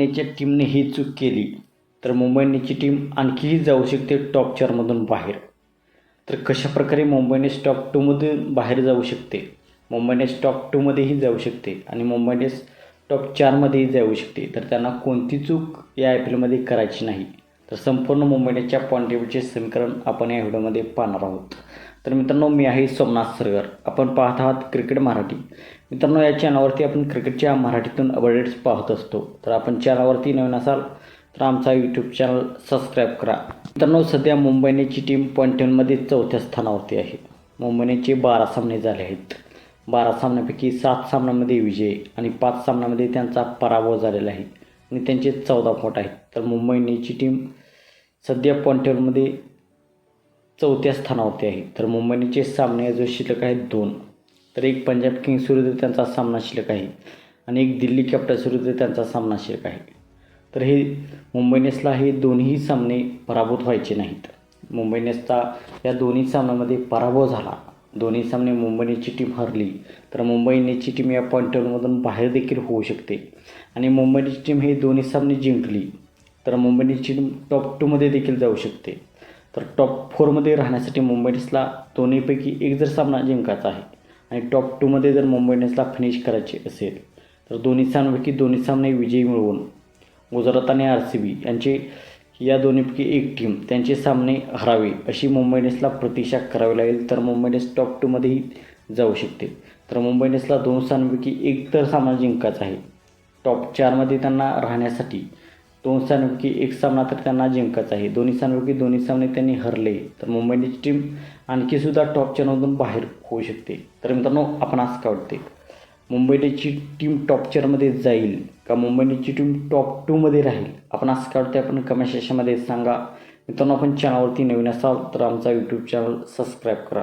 इंडियनच्या टीमने ही चूक केली तर मुंबईनेची टीम आणखीही जाऊ शकते टॉप चारमधून बाहेर. तर कशाप्रकारे मुंबईने मुंबई टॉप टूमधून बाहेर जाऊ शकते? मुंबईने इंडियन्स टॉप टूमध्येही जाऊ शकते आणि मुंबईने टॉप चारमध्येही जाऊ शकते. तर त्यांना कोणती चूक या आय पी एलमध्ये करायची नाही. तर संपूर्ण मुंबईनेच्या इंडियन्सच्या पॉईंट टेबलचे समीकरण आपण या व्हिडिओमध्ये पाहणार आहोत. तर मित्रांनो मी आहे सोमनाथ सरगर. आपण पाहत आहात क्रिकेट मराठी. मित्रांनो या चॅनलवरती आपण क्रिकेटच्या मराठीतून अपडेट्स पाहत असतो. तर आपण चॅनलवरती नवीन असाल तर आमचा यूट्यूब चॅनल सबस्क्राईब करा. मित्रांनो सध्या मुंबईनेची टीम पॉईंट टेनमध्ये चौथ्या स्थानावरती आहे. मुंबईनेचे बारा सामने झाले आहेत. बारा सामन्यापैकी सात सामन्यामध्ये विजय आणि पाच सामन्यामध्ये त्यांचा पराभव झालेला आहे आणि त्यांचे चौदा पॉट आहेत. तर मुंबई टीम सध्या पॉईंट टेबलमध्ये चौथ्या स्थानावरती आहे. तर मुंबईचे सामने जो शिल्लक आहेत दोन. तर एक पंजाब किंग्स विरुद्ध त्यांचा सामना शिल्लक आहे आणि एक दिल्ली कॅपिटल्स विरुद्ध त्यांचा सामना शिल्लक आहे. तर हे मुंबई इंडियन्सला हे दोन्ही सामने पराभूत व्हायचे नाहीत. मुंबई इंडियन्सचा या दोन्ही सामन्यामध्ये पराभव झाला. दोन्ही सामने मुंबई इंडियन्सची टीम हरली. तर मुंबई इंडियन्सची टीम या पॉईंट टेबलमधून बाहेर देखील होऊ शकते. आणि मुंबई इंडियन्सची टीम हे दोन्ही सामने जिंकली तर मुंबई इंडियन्सची टीम टॉप टूमध्ये देखील जाऊ शकते. तर टॉप फोरमध्ये राहण्यासाठी मुंबई इंडियन्सला दोन्हीपैकी एक जर सामना जिंकायचा आहे आणि टॉप टूमध्ये जर मुंबई इंडियन्सला फिनिश करायची असेल तर दोन्ही सामन्यापैकी दोन्ही सामने विजयी मिळवून गुजरात आणि आर सी बी यांचे या दोन्हीपैकी एक टीम त्यांचे सामने हरावे अशी मुंबई इंडियन्सला प्रतीक्षा करावी लागेल. तर मुंबई इंडियन्स टॉप टूमध्येही जाऊ शकते. तर मुंबई इंडियन्सला दोन सामन्यापैकी एक तर सामना जिंकायचा आहे. टॉप चारमध्ये त्यांना राहण्यासाठी दोन सामन्यापैकी एक सामना तर त्यांना जिंकायचा आहे. दोन्ही सामन्यापैकी दोन्ही सामने त्यांनी हरले. तर मुंबई इंडियन्सची टीम आणखीसुद्धा टॉप चारमधून बाहेर होऊ शकते. तर मित्रांनो आपण असं काय वाटते? मुंबई इंडियन्सची टीम टॉप चेअरमध्ये जाईल का मुंबई इंडियन्सची टीम टॉप टूमध्ये राहील? आपण असं काय वाटते? आपण कमेंट सेक्शनमध्ये सांगा. मित्रांनो आपण चॅनलवरती नवीन असाल तर आमचा यूट्यूब चॅनल सबस्क्राईब करा.